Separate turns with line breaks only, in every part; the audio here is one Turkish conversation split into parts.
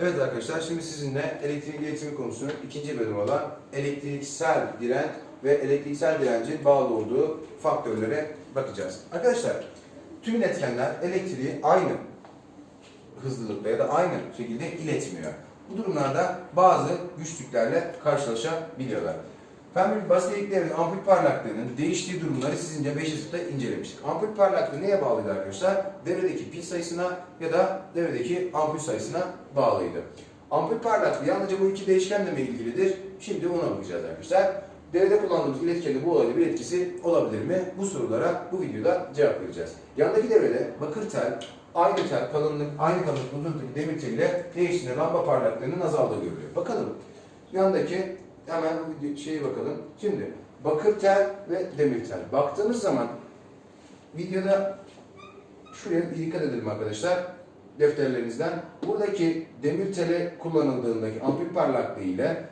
Evet arkadaşlar şimdi sizinle elektrik iletimi konusunun ikinci bölümü olan elektriksel direnç ve elektriksel direncin bağlı olduğu faktörlere bakacağız. Arkadaşlar tüm iletkenler elektriği aynı hızlılıkta ya da aynı şekilde iletmiyor. Bu durumlarda bazı güçlüklerle karşılaşabiliyorlar. Fen basit elektriklerin ampul parlaklığının değiştiği durumları sizince 5. sınıfta incelemiştik. Ampul parlaklığı neye bağlıydı arkadaşlar? Devredeki pil sayısına ya da devredeki ampul sayısına bağlıydı. Ampul parlaklığı yalnızca bu iki değişkenle mi ilgilidir? Şimdi ona bakacağız arkadaşlar. Devrede kullandığımız iletkende bu olayda bir etkisi olabilir mi? Bu sorulara bu videoda cevap vereceğiz. Yandaki devrede bakır tel, aynı tel, kalınlık, aynı kalınlık uzunluktaki demir tel ile değiştiğinde lamba parlaklığının azaldığı görülüyor. Bakalım. Yandaki hemen şeye bakalım. Şimdi bakır tel ve demir tel. Baktığımız zaman videoda şuraya dikkat edelim arkadaşlar defterlerinizden. Buradaki demir tele kullanıldığındaki ampul parlaklığı ile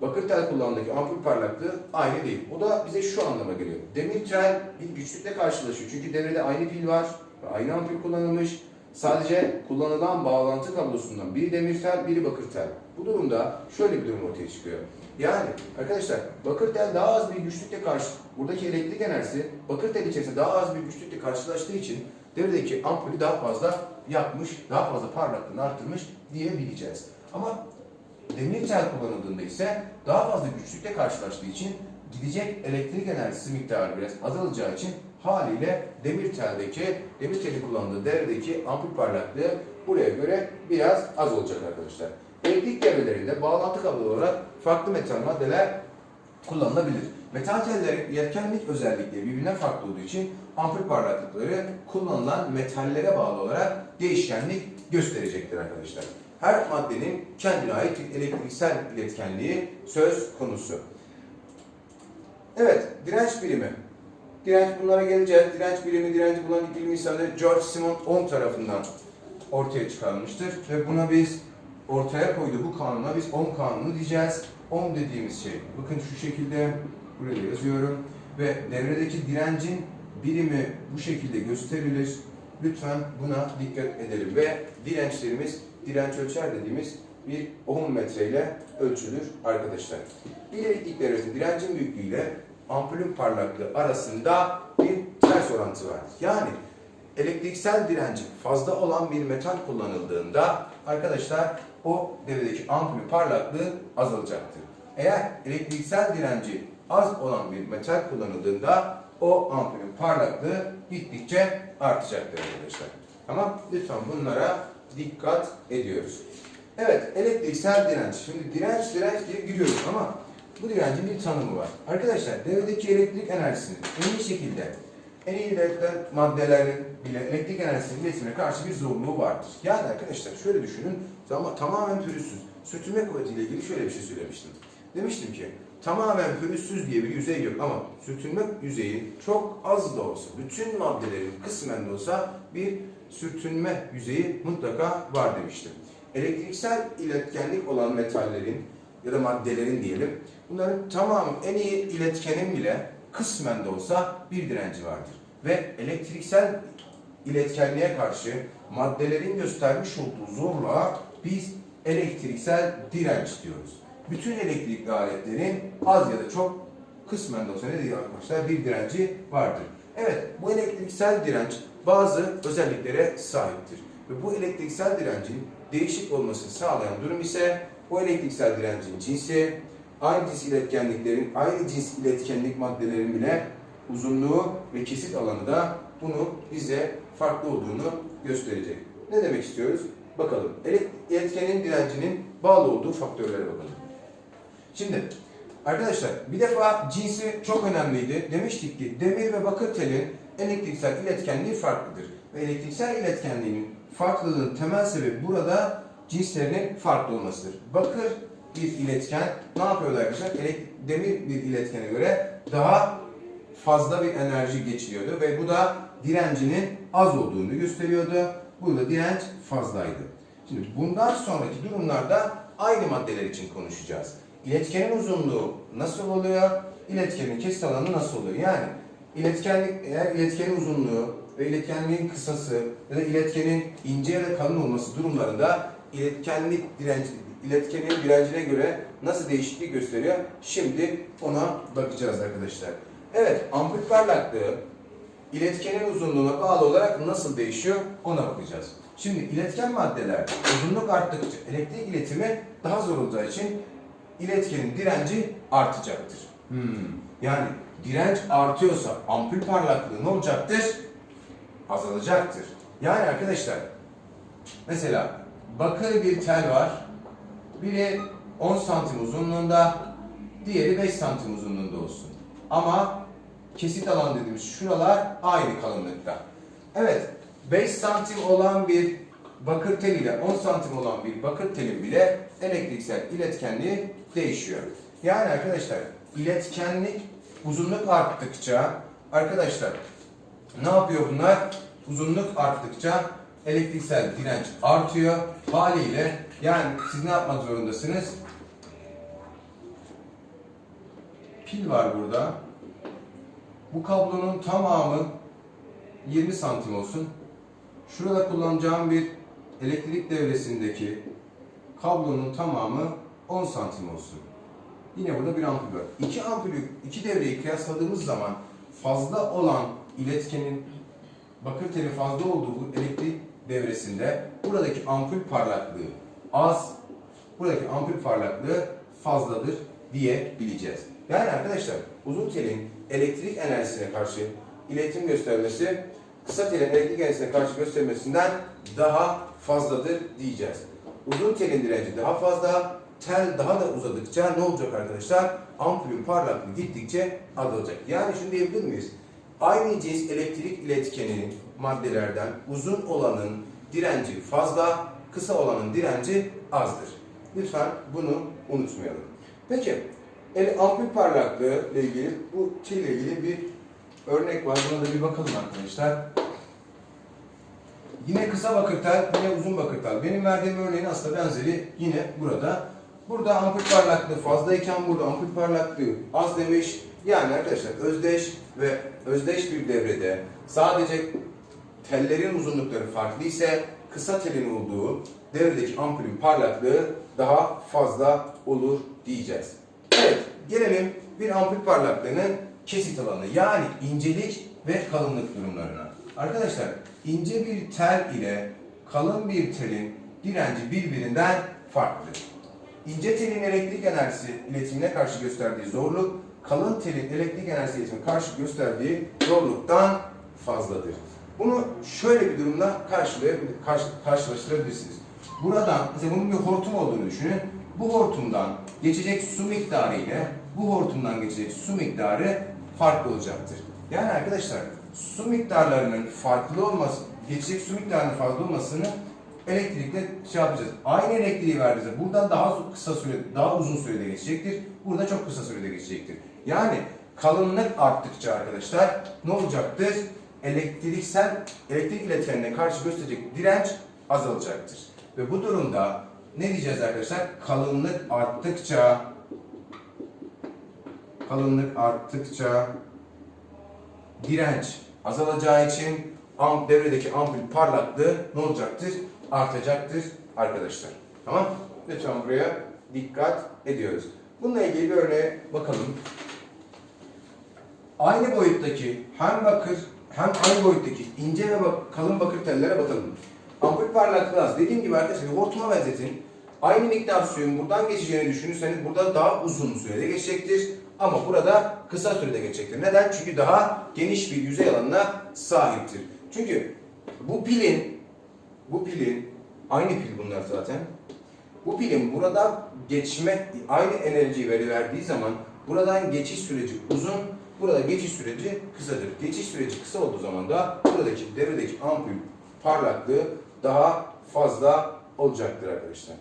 bakır tel kullanıldığındaki ampul parlaklığı aynı değil. Bu da bize şu anlama geliyor. Demir tel bir güçlükle karşılaşıyor. Çünkü devrede aynı pil var ve aynı ampul kullanılmış. Sadece kullanılan bağlantı kablosundan biri demir tel, biri bakır tel. Bu durumda şöyle bir durum ortaya çıkıyor. Yani arkadaşlar bakır tel daha az bir güçlükle karşı, buradaki elektrik enerjisi bakır tel içerisinde daha az bir güçlükle karşılaştığı için devredeki ampulü daha fazla yakmış, daha fazla parlaklığını arttırmış diyebileceğiz. Ama demir tel kullanıldığında ise daha fazla güçlükle karşılaştığı için gidecek elektrik enerjisi miktarı biraz azalacağı için haliyle demir teldeki, demir teli kullandığı devredeki ampul parlaklığı buraya göre biraz az olacak arkadaşlar. Elektrik devrelerinde bağlantı kablo olarak farklı metal maddeler kullanılabilir. Metal tellerin iletkenlik özellikleri birbirinden farklı olduğu için ampul parlaklıkları kullanılan metallere bağlı olarak değişkenlik gösterecektir arkadaşlar. Her maddenin kendine ait bir elektriksel iletkenliği söz konusu. Evet, direnç birimi. Direnç bunlara geleceğiz. Direnç birimi, direnci bulan bilim insanı George Simon Ohm tarafından ortaya çıkarılmıştır. Ve buna biz ortaya koyduğu bu kanuna biz Ohm kanunu diyeceğiz. Ohm dediğimiz şey, bakın şu şekilde buraya yazıyorum. Ve devredeki direncin birimi bu şekilde gösterilir. Lütfen buna dikkat edelim. Ve dirençlerimiz, direnç ölçer dediğimiz bir ohm metre ile ölçülür arkadaşlar. Elektrik devresinde direncin büyüklüğü ile ampulün parlaklığı arasında bir ters orantı var. Yani elektriksel direnci fazla olan bir metal kullanıldığında arkadaşlar o devredeki ampulün parlaklığı azalacaktır. Eğer elektriksel direnci az olan bir metal kullanıldığında o ampulün parlaklığı gittikçe artacaktır arkadaşlar. Ama lütfen bunlara dikkat ediyoruz. Evet, elektriksel direnç. Şimdi direnç direnç diye giriyoruz ama bu direncin bir tanımı var. Arkadaşlar devredeki elektrik enerjisinin en iyi şekilde en iyi iletilen maddelerin bile elektrik enerjisinin iletimine karşı bir zorunluluğu vardır. Yani arkadaşlar şöyle düşünün, ama tamamen pürüzsüz. Sürtünme kuvvetiyle ilgili şöyle bir şey söylemiştim. Demiştim ki tamamen pürüzsüz diye bir yüzey yok ama sürtünme yüzeyi çok az da olsa, bütün maddelerin kısmen de olsa bir sürtünme yüzeyi mutlaka var demiştim. Elektriksel iletkenlik olan metallerin ya da maddelerin diyelim, bunların tamamı en iyi iletkenin bile kısmen de olsa bir direnci vardır. Ve elektriksel iletkenliğe karşı maddelerin göstermiş olduğu zorluğa biz elektriksel direnç diyoruz. Bütün elektrikli aletlerin az ya da çok kısmen de olsa ne diyor arkadaşlar bir direnci vardır. Evet bu elektriksel direnç bazı özelliklere sahiptir. Ve bu elektriksel direncin değişik olmasını sağlayan durum ise bu elektriksel direncin cinsi, aynı cins iletkenliklerin, aynı cins iletkenlik maddelerin bile uzunluğu ve kesit alanı da bunu bize farklı olduğunu gösterecek. Ne demek istiyoruz? Bakalım. İletkenin direncinin bağlı olduğu faktörlere bakalım. Şimdi arkadaşlar bir defa cinsi çok önemliydi. Demiştik ki demir ve bakır telin elektriksel iletkenliği farklıdır. Ve elektriksel iletkenliğinin farklılığının temel sebebi burada cinslerinin farklı olmasıdır. Bakır bir iletken ne yapıyordu arkadaşlar? Demir bir iletkene göre daha fazla bir enerji geçiriyordu ve bu da direncinin az olduğunu gösteriyordu. Burada direnç fazlaydı. Şimdi bundan sonraki durumlarda aynı maddeler için konuşacağız. İletkenin uzunluğu nasıl oluyor? İletkenin kesit alanı nasıl oluyor? Yani iletkenlik eğer iletkenin uzunluğu ve iletkenliğin kısası ya da iletkenin ince ya da kalın olması durumlarında iletkenlik direnci, iletkenin direncine göre nasıl değişiklik gösteriyor? Şimdi ona bakacağız arkadaşlar. Evet, ampul parlaklığı iletkenin uzunluğuna bağlı olarak nasıl değişiyor ona bakacağız. Şimdi iletken maddeler uzunluk arttıkça elektrik iletimi daha zor olacağı için iletkenin direnci artacaktır. Hmm, Yani direnç artıyorsa ampul parlaklığı ne olacaktır? Azalacaktır. Yani arkadaşlar mesela bakır bir tel var. Biri 10 santim uzunluğunda, diğeri 5 santim uzunluğunda olsun. Ama kesit alan dediğimiz şuralar aynı kalınlıkta. Evet, 5 santim olan bir bakır tel ile 10 santim olan bir bakır telin bile elektriksel iletkenliği değişiyor. Yani arkadaşlar iletkenlik uzunluk arttıkça arkadaşlar ne yapıyor bunlar? Uzunluk arttıkça elektriksel direnç artıyor. Haliyle yani siz ne yapmak zorundasınız? Pil var burada. Bu kablonun tamamı 20 santim olsun. Şurada kullanacağım bir elektrik devresindeki kablonun tamamı 10 santim olsun. Yine burada bir ampul var. İki ampulü, iki devreyi kıyasladığımız zaman fazla olan iletkenin bakır teli fazla olduğu elektrik devresinde buradaki ampul parlaklığı az, buradaki ampul parlaklığı fazladır diyebileceğiz. Yani arkadaşlar uzun telin elektrik enerjisine karşı iletim göstermesi kısa telin elektrik enerjisine karşı göstermesinden daha fazladır diyeceğiz. Uzun telin direnci daha fazla, tel daha da uzadıkça ne olacak arkadaşlar? Ampulün parlaklığı gittikçe azalacak. Yani şunu diyebilir miyiz? Aynı cins elektrik iletkeninin maddelerden uzun olanın direnci fazla, kısa olanın direnci azdır. Lütfen bunu unutmayalım. Peki, el ampul parlaklığı ile ilgili bu T ile ilgili bir örnek var. Buna da bir bakalım arkadaşlar. Yine kısa bakır tel, yine uzun bakır tel. Benim verdiğim örneğin aslında benzeri yine burada. Burada ampul parlaklığı fazlayken burada ampul parlaklığı az demiş. Yani arkadaşlar özdeş ve özdeş bir devrede sadece tellerin uzunlukları farklı ise kısa telin olduğu devredeki ampulün parlaklığı daha fazla olur diyeceğiz. Evet, gelelim bir ampul parlaklığının kesit alanı yani incelik ve kalınlık durumlarına. Arkadaşlar ince bir tel ile kalın bir telin direnci birbirinden farklıdır. İnce telin elektrik enerjisi iletimine karşı gösterdiği zorluk, kalın telin elektrik enerjisi iletimine karşı gösterdiği zorluktan fazladır. Bunu şöyle bir durumla karşılaştırabilirsiniz. Buradan, mesela bunun bir hortum olduğunu düşünün. Bu hortumdan geçecek su miktarı ile bu hortumdan geçecek su miktarı farklı olacaktır. Yani arkadaşlar su miktarlarının farklı olması, geçecek su miktarının fazla olmasını elektrikle şey yapacağız. Aynı elektriği verdiğinizde buradan daha kısa süre, daha uzun sürede geçecektir. Burada çok kısa sürede geçecektir. Yani kalınlık arttıkça arkadaşlar ne olacaktır? Elektriksel, elektrik iletkenine karşı gösterecek direnç azalacaktır. Ve bu durumda ne diyeceğiz arkadaşlar? Kalınlık arttıkça kalınlık arttıkça direnç azalacağı için am, devredeki ampul parlaklığı ne olacaktır? Artacaktır arkadaşlar. Tamam? Lütfen buraya dikkat ediyoruz. Bununla ilgili bir örneğe bakalım. Aynı boyuttaki hem bakır hem aynı boyuttaki ince ve kalın bakır tellere bakalım. Ampul parlaklığı az. Dediğim gibi arkadaşlar hortuma benzetin. Aynı miktar suyun buradan geçeceğini düşünürseniz burada daha uzun sürede geçecektir. Ama burada kısa sürede geçecektir. Neden? Çünkü daha geniş bir yüzey alanına sahiptir. Çünkü bu pilin bu pilin aynı pil bunlar zaten. Bu pilin buradan geçme aynı enerjiyi veri verdiği zaman buradan geçiş süreci uzun, burada geçiş süreci kısadır. Geçiş süreci kısa olduğu zaman da buradaki devredeki ampul parlaklığı daha fazla olacaktır arkadaşlar.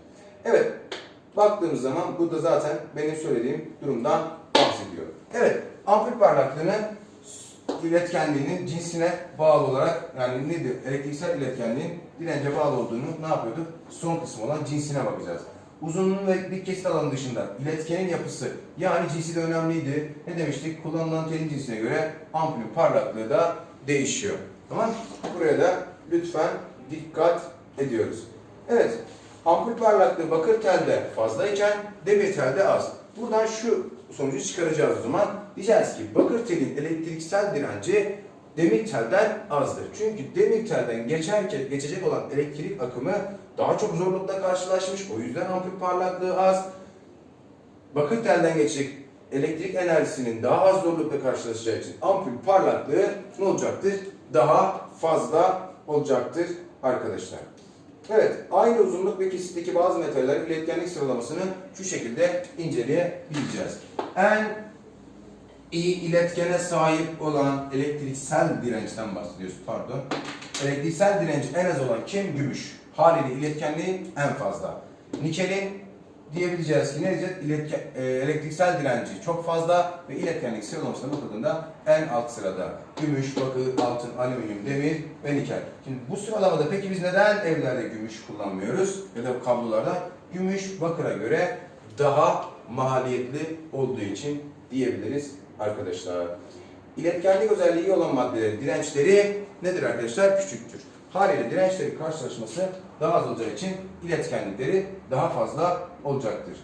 Evet, baktığımız zaman burada zaten benim söylediğim durumdan bahsediyor. Evet, ampul parlaklığını iletkenliğinin cinsine bağlı olarak yani nedir? Elektriksel iletkenliğin dirence bağlı olduğunu ne yapıyorduk? Son kısmı olan cinsine bakacağız. Uzunluğun ve dik kesit alanı dışında iletkenin yapısı yani cinsi de önemliydi. Ne demiştik? Kullanılan telin cinsine göre ampulün parlaklığı da değişiyor. Tamam? Buraya da lütfen dikkat ediyoruz. Evet. Ampul parlaklığı bakır telde fazlayken demir telde az. Buradan şu sonucu çıkaracağız o zaman. Diyeceğiz ki bakır telin elektriksel direnci demir telden azdır. Çünkü demir telden geçerken geçecek olan elektrik akımı daha çok zorlukla karşılaşmış. O yüzden ampul parlaklığı az. Bakır telden geçecek elektrik enerjisinin daha az zorlukla karşılaşacağı için ampul parlaklığı ne olacaktır? Daha fazla olacaktır arkadaşlar. Evet, aynı uzunluk ve kesitteki bazı metallerin iletkenlik sıralamasını şu şekilde inceleyebileceğiz. En iyi iletkene sahip olan elektriksel dirençten bahsediyoruz, pardon. Elektriksel direnci en az olan kim? Gümüş. Haliyle iletkenliği en fazla. Nikelin diyebileceğiz ki ne diyeceğiz? İletken, e, elektriksel direnci çok fazla ve iletkenlik sıralamasına bakıldığında en alt sırada. Gümüş, bakır, altın, alüminyum, demir ve nikel. Şimdi bu sıralamada peki biz neden evlerde gümüş kullanmıyoruz? Ya da kablolarda? Gümüş bakıra göre daha maliyetli olduğu için diyebiliriz arkadaşlar. İletkenlik özelliği olan maddelerin dirençleri nedir arkadaşlar? Küçüktür. Haliyle dirençleri karşılaşması daha az olacağı için iletkenlikleri daha fazla olacaktır.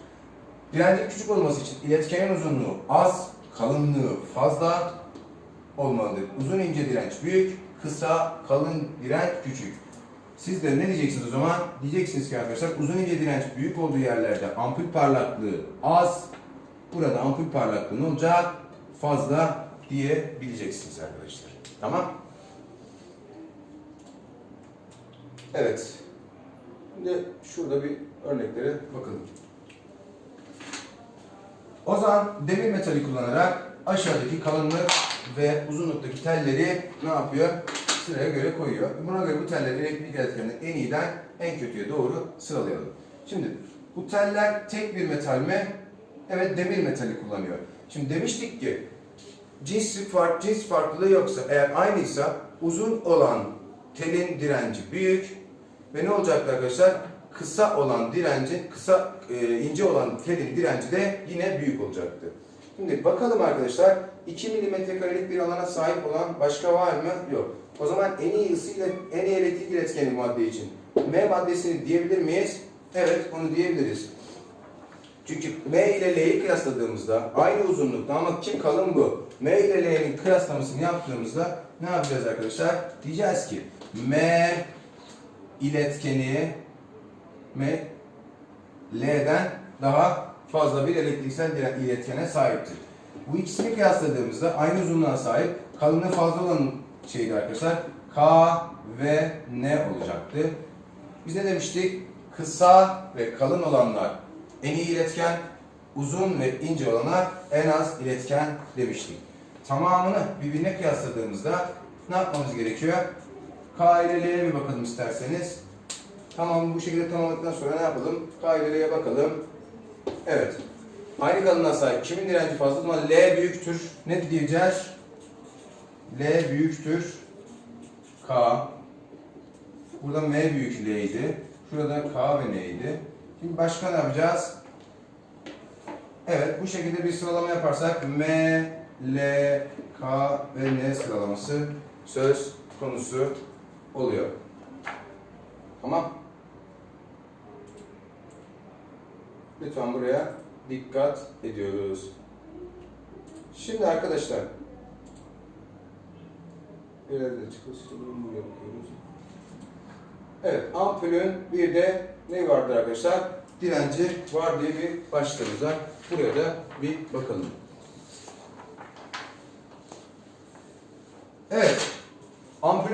Direncin küçük olması için iletkenin uzunluğu az, kalınlığı fazla olmalıdır. Uzun ince direnç büyük, kısa, kalın direnç küçük. Siz de ne diyeceksiniz o zaman? Diyeceksiniz ki arkadaşlar uzun ince direnç büyük olduğu yerlerde ampul parlaklığı az, burada ampul parlaklığı ne olacak? Fazla diyebileceksiniz arkadaşlar. Tamam? Evet. Şimdi şurada bir örneklere bakalım. O zaman demir metali kullanarak aşağıdaki kalınlık ve uzunluktaki telleri ne yapıyor? Sıraya göre koyuyor. Buna göre bu telleri elektrik iletkenini en iyiden en kötüye doğru sıralayalım. Şimdi bu teller tek bir metal mi? Evet demir metali kullanıyor. Şimdi demiştik ki cins, fark, cins farklılığı yoksa eğer aynıysa uzun olan telin direnci büyük ve ne olacaktı arkadaşlar? Kısa olan direnci, kısa e, ince olan telin direnci de yine büyük olacaktı. Şimdi bakalım arkadaşlar 2 milimetre karelik bir alana sahip olan başka var mı? Yok. O zaman en iyi ısı ile en iyi elektrik iletkeni madde için M maddesini diyebilir miyiz? Evet onu diyebiliriz. Çünkü M ile L'yi kıyasladığımızda aynı uzunlukta ama kim kalın bu? M ile L'nin kıyaslamasını yaptığımızda ne yapacağız arkadaşlar? Diyeceğiz ki M iletkeni M L'den daha fazla bir elektriksel iletkene sahiptir. Bu ikisini kıyasladığımızda aynı uzunluğa sahip kalınlığı fazla olan şeydi arkadaşlar. K ve N olacaktı. Biz ne demiştik? Kısa ve kalın olanlar en iyi iletken, uzun ve ince olanlar en az iletken demiştik. Tamamını birbirine kıyasladığımızda ne yapmamız gerekiyor? K ile L'ye bir bakalım isterseniz. Tamam bu şekilde tamamladıktan sonra ne yapalım? K ile L'ye bakalım. Evet. Aynı kalınlığa sahip. Kimin direnci fazla? O L büyüktür. Ne diyeceğiz? L büyüktür. K. Burada M büyük L'ydi. Şurada K ve N'ydi. Şimdi başka ne yapacağız? Evet bu şekilde bir sıralama yaparsak M, L, K ve N sıralaması söz konusu oluyor. Tamam. Lütfen buraya dikkat ediyoruz. Şimdi arkadaşlar Biraz da çıkışını yapıyoruz. Evet, ampulün bir de ne vardır arkadaşlar? Direnci var diye bir başlığımız var. Buraya da bir bakalım. Evet,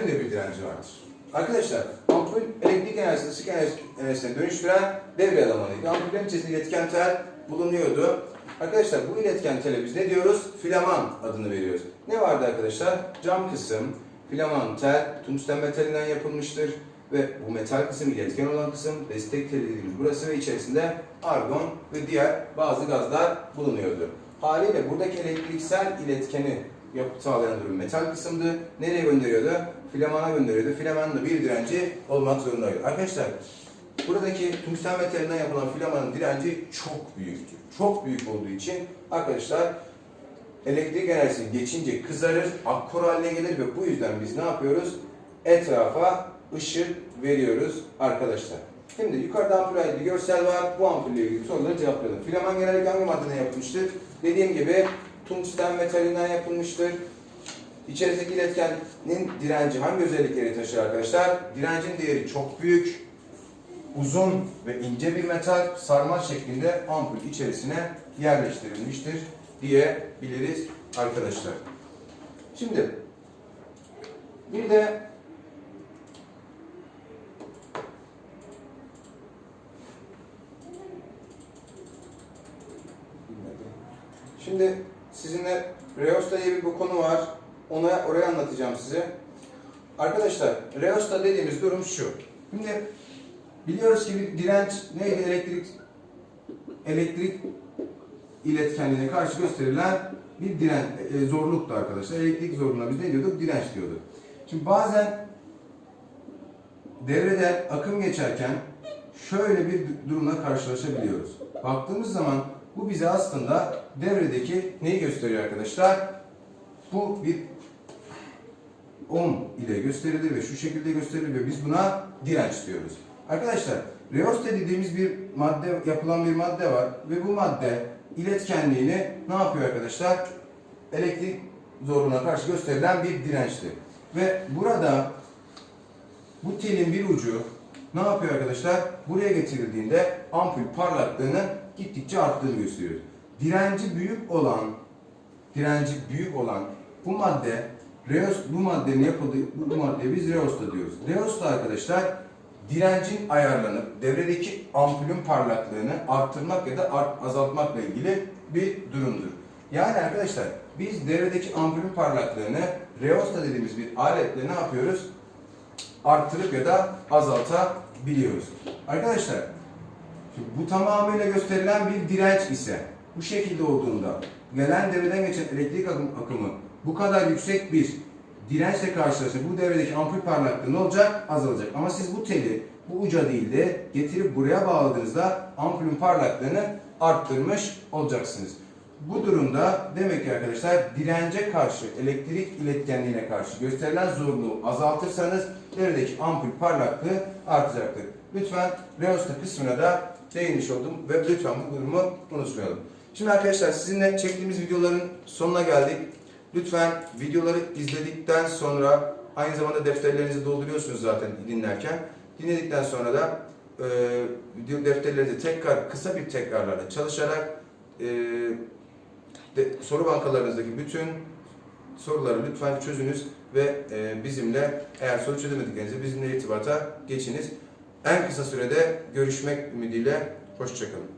ampulün de bir direnci vardır. Arkadaşlar, ampul elektrik enerjisini ışık enerjisi- enerjisine dönüştüren devre elemanıydı. Ampullerin içerisinde iletken tel bulunuyordu. Arkadaşlar bu iletken tele biz ne diyoruz? Filaman adını veriyoruz. Ne vardı arkadaşlar? Cam kısım, filaman tel, tungsten metalinden yapılmıştır ve bu metal kısım iletken olan kısım, destek teli dediğimiz burası ve içerisinde argon ve diğer bazı gazlar bulunuyordu. Haliyle buradaki elektriksel iletkeni yapı sağlayan durum metal kısımdı. Nereye gönderiyordu? Filamana gönderiyordu. Filamanın da bir direnci olmak zorundaydı. Arkadaşlar buradaki tungsten metalinden yapılan filamanın direnci çok büyüktür. Çok büyük olduğu için arkadaşlar elektrik enerjisi geçince kızarır, akkor haline gelir ve bu yüzden biz ne yapıyoruz? Etrafa ışık veriyoruz arkadaşlar. Şimdi yukarıda ampule ait bir görsel var. Bu ampulle ilgili soruları cevapladım. Filaman genellikle hangi maddeden yapılmıştır? Dediğim gibi tungsten metalinden yapılmıştır. İçerisindeki iletkenin direnci hangi özellikleri taşır arkadaşlar? Direncin değeri çok büyük, uzun ve ince bir metal sarmaş şeklinde ampul içerisine yerleştirilmiştir diyebiliriz arkadaşlar. Şimdi bir de Şimdi sizinle Reosta diye bir bu konu var. Ona oraya anlatacağım size. Arkadaşlar Reosta dediğimiz durum şu. Şimdi biliyoruz ki bir direnç neydi? Elektrik elektrik iletkenliğine karşı gösterilen bir direnç, e, zorluktu arkadaşlar. Elektrik zorluğuna biz ne diyorduk? Direnç diyorduk. Şimdi bazen devreden akım geçerken şöyle bir durumla karşılaşabiliyoruz. Baktığımız zaman bu bize aslında devredeki neyi gösteriyor arkadaşlar? Bu bir ohm ile gösterilir ve şu şekilde gösterilir ve biz buna direnç diyoruz. Arkadaşlar reosta dediğimiz bir madde yapılan bir madde var ve bu madde iletkenliğini ne yapıyor arkadaşlar? Elektrik zorluğuna karşı gösterilen bir dirençtir. Ve burada bu telin bir ucu ne yapıyor arkadaşlar? Buraya getirildiğinde ampul parlaklığını gittikçe arttığını gösteriyor. Direnci büyük olan direnci büyük olan bu madde Reos, bu maddenin yapıldığı bu maddeye biz reosta diyoruz. Reosta arkadaşlar direncin ayarlanıp devredeki ampulün parlaklığını arttırmak ya da art, azaltmakla ilgili bir durumdur. Yani arkadaşlar biz devredeki ampulün parlaklığını reosta dediğimiz bir aletle ne yapıyoruz? Arttırıp ya da azaltabiliyoruz. Arkadaşlar şimdi bu tamamıyla gösterilen bir direnç ise bu şekilde olduğunda gelen devreden geçen elektrik akım- akımı bu kadar yüksek bir dirençle karşılaşır. Bu devredeki ampul parlaklığı ne olacak? Azalacak. Ama siz bu teli bu uca değil de getirip buraya bağladığınızda ampulün parlaklığını arttırmış olacaksınız. Bu durumda demek ki arkadaşlar dirence karşı, elektrik iletkenliğine karşı gösterilen zorluğu azaltırsanız devredeki ampul parlaklığı artacaktır. Lütfen Reosta kısmına da değinmiş oldum ve lütfen bu durumu unutmayalım. Şimdi arkadaşlar sizinle çektiğimiz videoların sonuna geldik. Lütfen videoları izledikten sonra aynı zamanda defterlerinizi dolduruyorsunuz zaten dinlerken. Dinledikten sonra da e, video defterlerinizi tekrar kısa bir tekrarlarla çalışarak e, de, soru bankalarınızdaki bütün soruları lütfen çözünüz ve e, bizimle eğer soru çözemediklerinizi bizimle irtibata geçiniz. En kısa sürede görüşmek ümidiyle hoşçakalın.